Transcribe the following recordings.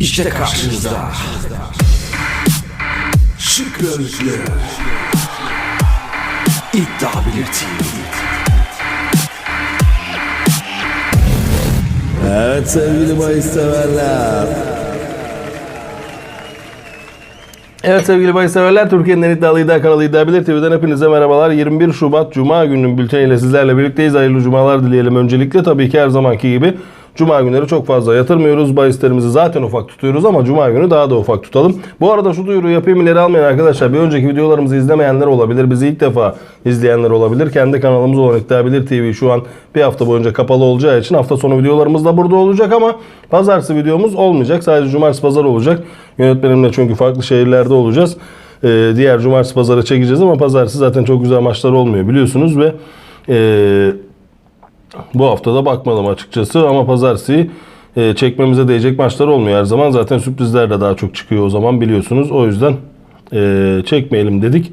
İşte karşınızda Şık gözlü İddia Bilir TV Evet sevgili bahis severler. Evet sevgili bahis severler, Türkiye'nin en iddialı iddia kanalı İddia Bilir TV'den hepinize merhabalar. 21 Şubat Cuma gününün bülteniyle sizlerle birlikteyiz. Hayırlı cumalar dileyelim öncelikle. Tabii ki her zamanki gibi Cuma günleri çok fazla yatırmıyoruz. Bahislerimizi zaten ufak tutuyoruz ama Cuma günü daha da ufak tutalım. Bu arada şu duyuru yapayım ileri almayan arkadaşlar. Bir önceki videolarımızı izlemeyenler olabilir. Bizi ilk defa izleyenler olabilir. Kendi kanalımız olan İddia Bilir TV şu an bir hafta boyunca kapalı olacağı için hafta sonu videolarımız da burada olacak ama pazartesi videomuz olmayacak. Sadece cumartesi pazar olacak. Yönetmenimle çünkü farklı şehirlerde olacağız. Ee, diğer cumartesi pazarı çekeceğiz ama pazartesi zaten çok güzel maçlar olmuyor biliyorsunuz ve ee, bu hafta da bakmadım açıkçası ama pazartesi e, çekmemize değecek maçlar olmuyor her zaman. Zaten sürprizler de daha çok çıkıyor o zaman biliyorsunuz. O yüzden e, çekmeyelim dedik.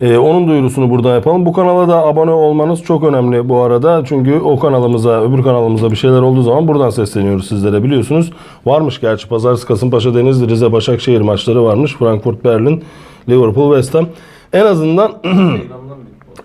E, onun duyurusunu burada yapalım. Bu kanala da abone olmanız çok önemli bu arada. Çünkü o kanalımıza, öbür kanalımıza bir şeyler olduğu zaman buradan sesleniyoruz sizlere biliyorsunuz. Varmış gerçi Pazartesi Kasımpaşa Denizli Rize Başakşehir maçları varmış. Frankfurt Berlin, Liverpool West Ham. En azından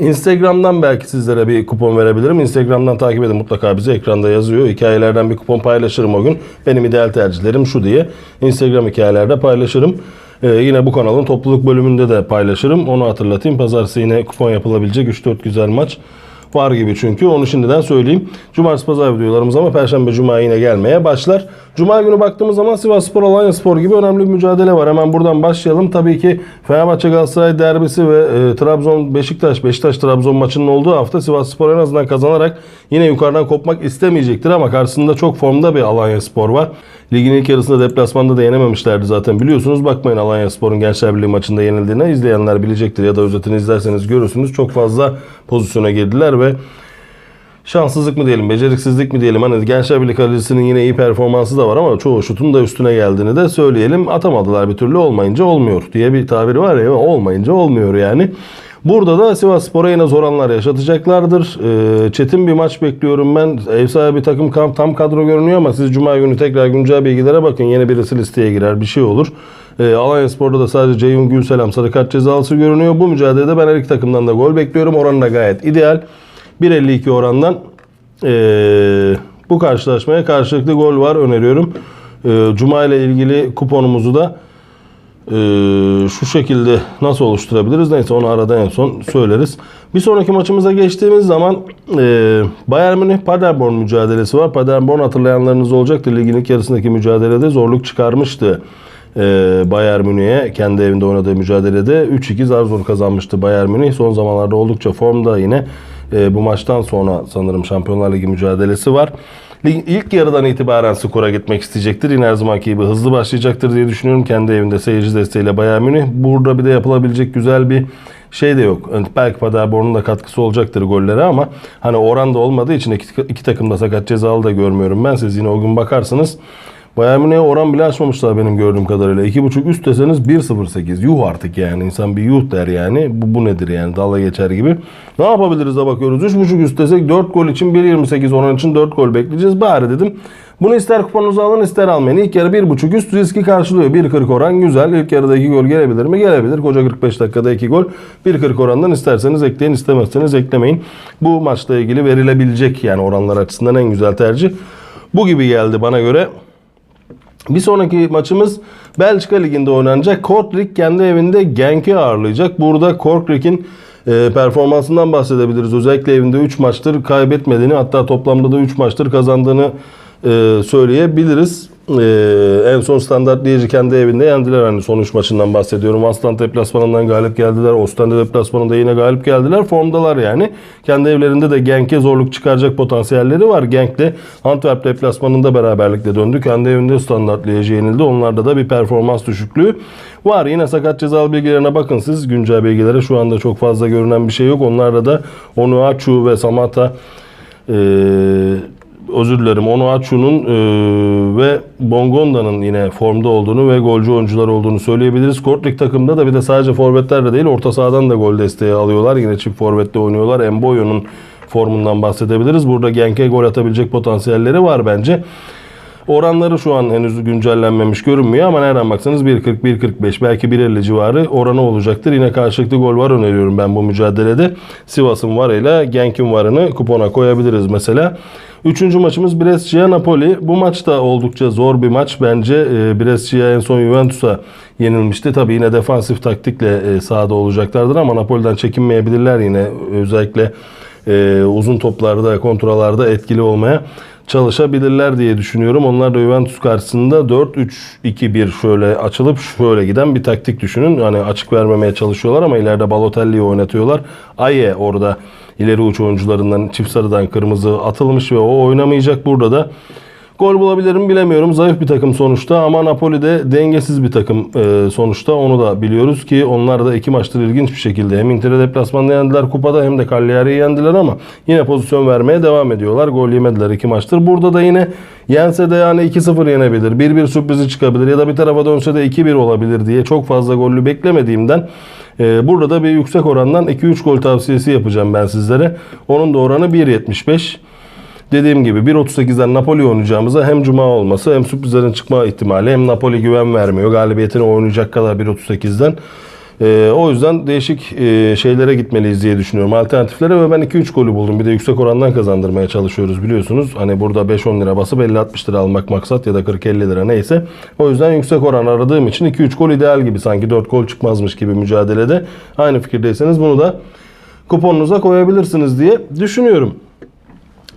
Instagram'dan belki sizlere bir kupon verebilirim. Instagram'dan takip edin mutlaka bizi ekranda yazıyor. Hikayelerden bir kupon paylaşırım o gün. Benim ideal tercihlerim şu diye. Instagram hikayelerde paylaşırım. Ee, yine bu kanalın topluluk bölümünde de paylaşırım. Onu hatırlatayım. Pazartesi yine kupon yapılabilecek 3-4 güzel maç var gibi çünkü. Onu şimdiden söyleyeyim. Cumartesi pazar videolarımız ama Perşembe Cuma yine gelmeye başlar. Cuma günü baktığımız zaman Sivas Spor Alanya Spor gibi önemli bir mücadele var. Hemen buradan başlayalım. Tabii ki Fenerbahçe Galatasaray derbisi ve e, Trabzon Beşiktaş Beşiktaş Trabzon maçının olduğu hafta Sivas Spor en azından kazanarak yine yukarıdan kopmak istemeyecektir ama karşısında çok formda bir Alanya Spor var. Ligin ilk yarısında deplasmanda da yenememişlerdi zaten biliyorsunuz. Bakmayın Alanya Spor'un Gençler Birliği maçında yenildiğine izleyenler bilecektir ya da özetini izlerseniz görürsünüz. Çok fazla pozisyona girdiler ve şanssızlık mı diyelim, beceriksizlik mi diyelim. Hani Gençler Birliği kalecisinin yine iyi performansı da var ama çoğu şutun da üstüne geldiğini de söyleyelim. Atamadılar bir türlü olmayınca olmuyor diye bir tabiri var ya olmayınca olmuyor yani. Burada da Sivas Spor'a yine zor anlar yaşatacaklardır. Ee, çetin bir maç bekliyorum ben. Ev sahibi takım tam kadro görünüyor ama siz Cuma günü tekrar güncel bilgilere bakın. Yine birisi listeye girer bir şey olur. Ee, Alanya Spor'da da sadece Ceyhun Gülselam sarı kart cezalısı görünüyor. Bu mücadelede ben her iki takımdan da gol bekliyorum. Oran da gayet ideal. 1.52 orandan ee, bu karşılaşmaya karşılıklı gol var öneriyorum. Cuma ile ilgili kuponumuzu da ee, şu şekilde nasıl oluşturabiliriz? Neyse onu arada en son söyleriz. Bir sonraki maçımıza geçtiğimiz zaman e, Bayern Münih Paderborn mücadelesi var. Paderborn hatırlayanlarınız olacaktır. Ligin ilk yarısındaki mücadelede zorluk çıkarmıştı. E, Bayern Münih'e kendi evinde oynadığı mücadelede 3-2 zar zor kazanmıştı Bayern Münih. Son zamanlarda oldukça formda yine. E, bu maçtan sonra sanırım Şampiyonlar Ligi mücadelesi var. Ligin ilk yarıdan itibaren skora gitmek isteyecektir. Yine her zamanki gibi hızlı başlayacaktır diye düşünüyorum. Kendi evinde seyirci desteğiyle Bayern Münih. Burada bir de yapılabilecek güzel bir şey de yok. Belki Paderborn'un da katkısı olacaktır gollere ama hani oran da olmadığı için iki, iki takım da sakat cezalı da görmüyorum ben. Siz yine o gün bakarsınız. Bayern Münih'e oran bile açmamışlar benim gördüğüm kadarıyla. 2.5 üst deseniz 1.08. Yuh artık yani. İnsan bir yuh der yani. Bu, bu nedir yani? Dalga geçer gibi. Ne yapabiliriz de bakıyoruz. 3.5 üst desek 4 gol için 1.28 oran için 4 gol bekleyeceğiz. Bari dedim. Bunu ister kuponunuza alın ister almayın. İlk yarı 1.5 üst riski karşılıyor. 1.40 oran güzel. İlk yarıda 2 gol gelebilir mi? Gelebilir. Koca 45 dakikada 2 gol. 1.40 orandan isterseniz ekleyin istemezseniz eklemeyin. Bu maçla ilgili verilebilecek yani oranlar açısından en güzel tercih. Bu gibi geldi bana göre. Bir sonraki maçımız Belçika Ligi'nde oynanacak. Kortrijk kendi evinde Genk'i ağırlayacak. Burada Kortrijk'in e, performansından bahsedebiliriz. Özellikle evinde 3 maçtır kaybetmediğini hatta toplamda da 3 maçtır kazandığını e, söyleyebiliriz. E, en son Standart Liège'i kendi evinde yendiler. Hani son 3 maçından bahsediyorum. Aslan deplasmanından galip geldiler. Ostende deplasmanında yine galip geldiler. Formdalar yani. Kendi evlerinde de Genk'e zorluk çıkaracak potansiyelleri var. Genk de Antwerp deplasmanında beraberlikle döndü. Kendi evinde Standart Liège'e yenildi. Onlarda da bir performans düşüklüğü var. Yine sakat cezalı bilgilerine bakın siz. Güncel bilgilere şu anda çok fazla görünen bir şey yok. Onlarda da Onuachu ve Samata eee özür dilerim Onuachu'nun e, ve Bongonda'nın yine formda olduğunu ve golcü oyuncular olduğunu söyleyebiliriz. Kortrik takımda da bir de sadece forvetler de değil orta sahadan da gol desteği alıyorlar. Yine çift forvette oynuyorlar. Emboyo'nun formundan bahsedebiliriz. Burada Genk'e gol atabilecek potansiyelleri var bence. Oranları şu an henüz güncellenmemiş görünmüyor ama nereden baksanız 1.40, 1.45 belki 1.50 civarı oranı olacaktır. Yine karşılıklı gol var öneriyorum ben bu mücadelede. Sivas'ın varıyla Genk'in varını kupona koyabiliriz mesela. Üçüncü maçımız Brescia Napoli. Bu maç da oldukça zor bir maç bence. E, Brescia en son Juventus'a yenilmişti. Tabii yine defansif taktikle e, sahada olacaklardır ama Napoli'den çekinmeyebilirler yine. Özellikle e, uzun toplarda, kontralarda etkili olmaya çalışabilirler diye düşünüyorum. Onlar da Juventus karşısında 4-3-2-1 şöyle açılıp şöyle giden bir taktik düşünün. Yani açık vermemeye çalışıyorlar ama ileride Balotelli'yi oynatıyorlar. Aye orada ileri uç oyuncularından çift sarıdan kırmızı atılmış ve o oynamayacak burada da. Gol bulabilir mi bilemiyorum. Zayıf bir takım sonuçta ama Napoli de dengesiz bir takım e, sonuçta. Onu da biliyoruz ki onlar da iki maçtır ilginç bir şekilde hem Inter'e deplasmanda yendiler kupada hem de Cagliari'yi yendiler ama yine pozisyon vermeye devam ediyorlar. Gol yemediler iki maçtır. Burada da yine yense de yani 2-0 yenebilir. 1-1 sürprizi çıkabilir ya da bir tarafa dönse de 2-1 olabilir diye çok fazla gollü beklemediğimden e, burada da bir yüksek orandan 2-3 gol tavsiyesi yapacağım ben sizlere. Onun da oranı 1.75. Dediğim gibi 1.38'den Napoli oynayacağımıza hem cuma olması hem sürprizlerin çıkma ihtimali hem Napoli güven vermiyor. Galibiyetini oynayacak kadar 1.38'den. Ee, o yüzden değişik e, şeylere gitmeliyiz diye düşünüyorum. Alternatiflere ve ben 2-3 golü buldum. Bir de yüksek orandan kazandırmaya çalışıyoruz biliyorsunuz. Hani burada 5-10 lira basıp 50-60 lira almak maksat ya da 40-50 lira neyse. O yüzden yüksek oran aradığım için 2-3 gol ideal gibi sanki 4 gol çıkmazmış gibi mücadelede. Aynı fikirdeyseniz bunu da kuponunuza koyabilirsiniz diye düşünüyorum.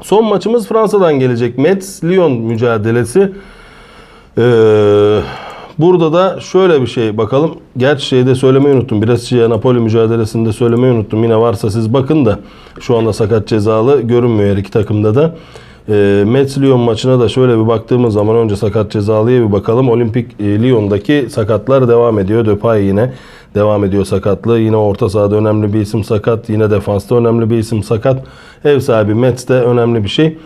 Son maçımız Fransa'dan gelecek. Metz-Lyon mücadelesi. Ee, burada da şöyle bir şey bakalım. Gerçi şeyde söylemeyi unuttum. Brescia Napoli mücadelesinde söylemeyi unuttum. Yine varsa siz bakın da şu anda sakat cezalı görünmüyor iki takımda da. E, Metz-Lyon maçına da şöyle bir baktığımız zaman önce sakat cezalıya bir bakalım. Olimpik e, Lyon'daki sakatlar devam ediyor. Depay yine devam ediyor sakatlığı. Yine orta sahada önemli bir isim sakat. Yine defansta önemli bir isim sakat. Ev sahibi Metz de önemli bir şey.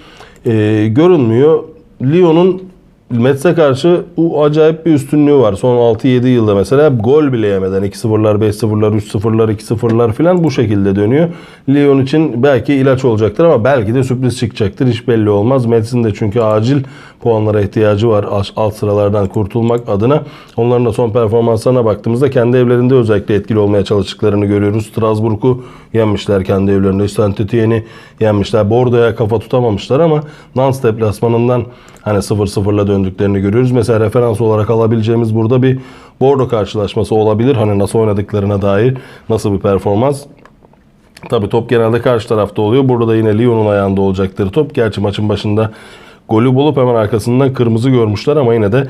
E, görünmüyor. Lyon'un Metz'e karşı o acayip bir üstünlüğü var. Son 6-7 yılda mesela gol bile yemeden 2-0'lar, 5-0'lar, 3-0'lar, 2-0'lar falan bu şekilde dönüyor. Lyon için belki ilaç olacaktır ama belki de sürpriz çıkacaktır. Hiç belli olmaz. Metz'in de çünkü acil puanlara ihtiyacı var alt sıralardan kurtulmak adına. Onların da son performanslarına baktığımızda kendi evlerinde özellikle etkili olmaya çalıştıklarını görüyoruz. Strasbourg'u yenmişler kendi evlerinde. saint Etienne'i yenmişler. Bordeaux'a kafa tutamamışlar ama Nantes deplasmanından hani 0-0'la döndüklerini görüyoruz. Mesela referans olarak alabileceğimiz burada bir Bordeaux karşılaşması olabilir. Hani nasıl oynadıklarına dair nasıl bir performans. Tabii top genelde karşı tarafta oluyor. Burada da yine Lyon'un ayağında olacaktır top. Gerçi maçın başında golü bulup hemen arkasından kırmızı görmüşler ama yine de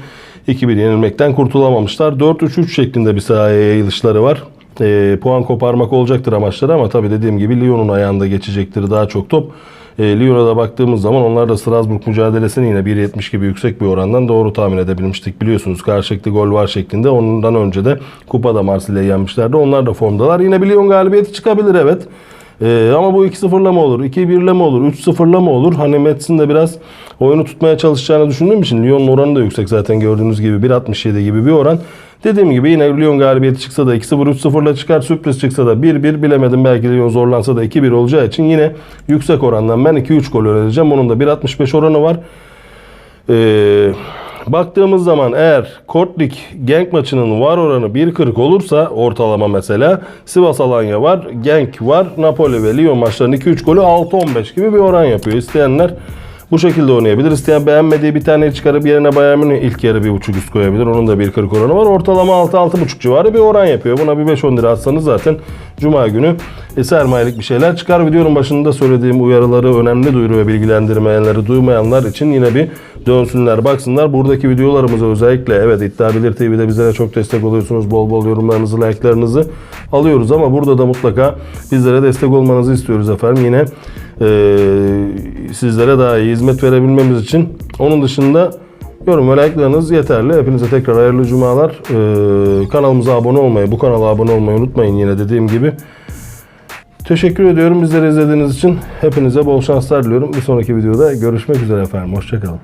2-1 yenilmekten kurtulamamışlar. 4-3-3 şeklinde bir sahaya yayılışları var. E, puan koparmak olacaktır amaçları ama tabii dediğim gibi Lyon'un ayağında geçecektir daha çok top. E, Lyon'a da baktığımız zaman onlar da Strasbourg mücadelesini yine 1.70 gibi yüksek bir orandan doğru tahmin edebilmiştik. Biliyorsunuz karşılıklı gol var şeklinde. Ondan önce de kupada Marsilya'yı yenmişlerdi. Onlar da formdalar. Yine bir Lyon galibiyeti çıkabilir evet. Ee, ama bu 2-0'la mı olur, 2-1'le mi olur, 3-0'la mı olur? Hani Mets'in de biraz oyunu tutmaya çalışacağını düşündüğüm için Lyon'un oranı da yüksek zaten gördüğünüz gibi 1.67 gibi bir oran. Dediğim gibi yine Lyon galibiyeti çıksa da 2-0 3-0'la çıkar. Sürpriz çıksa da 1-1 bilemedim. Belki Lyon zorlansa da 2-1 olacağı için yine yüksek orandan ben 2-3 gol önereceğim. Onun da 1.65 oranı var. Eee Baktığımız zaman eğer Kortlik Genk maçının var oranı 1.40 olursa ortalama mesela Sivas Alanya var, Genk var, Napoli ve Lyon maçlarının 2-3 golü 6-15 gibi bir oran yapıyor. İsteyenler bu şekilde oynayabilir. İsteyen beğenmediği bir tane çıkarıp yerine Bayern Münih ilk yarı bir buçuk üst koyabilir. Onun da 1.40 oranı var. Ortalama 6-6.5 civarı bir oran yapıyor. Buna bir 5-10 lira atsanız zaten Cuma günü e, sermayelik bir şeyler çıkar. Videonun başında söylediğim uyarıları, önemli duyuru ve bilgilendirmeyenleri duymayanlar için yine bir dönsünler, baksınlar. Buradaki videolarımızı özellikle evet İddia Bilir TV'de bizlere çok destek oluyorsunuz. Bol bol yorumlarınızı, like'larınızı alıyoruz ama burada da mutlaka bizlere destek olmanızı istiyoruz efendim. Yine e, sizlere daha iyi hizmet verebilmemiz için. Onun dışında yorum ve like'larınız yeterli. Hepinize tekrar hayırlı cumalar. E, kanalımıza abone olmayı, bu kanala abone olmayı unutmayın yine dediğim gibi. Teşekkür ediyorum bizleri izlediğiniz için. Hepinize bol şanslar diliyorum. Bir sonraki videoda görüşmek üzere efendim. Hoşçakalın.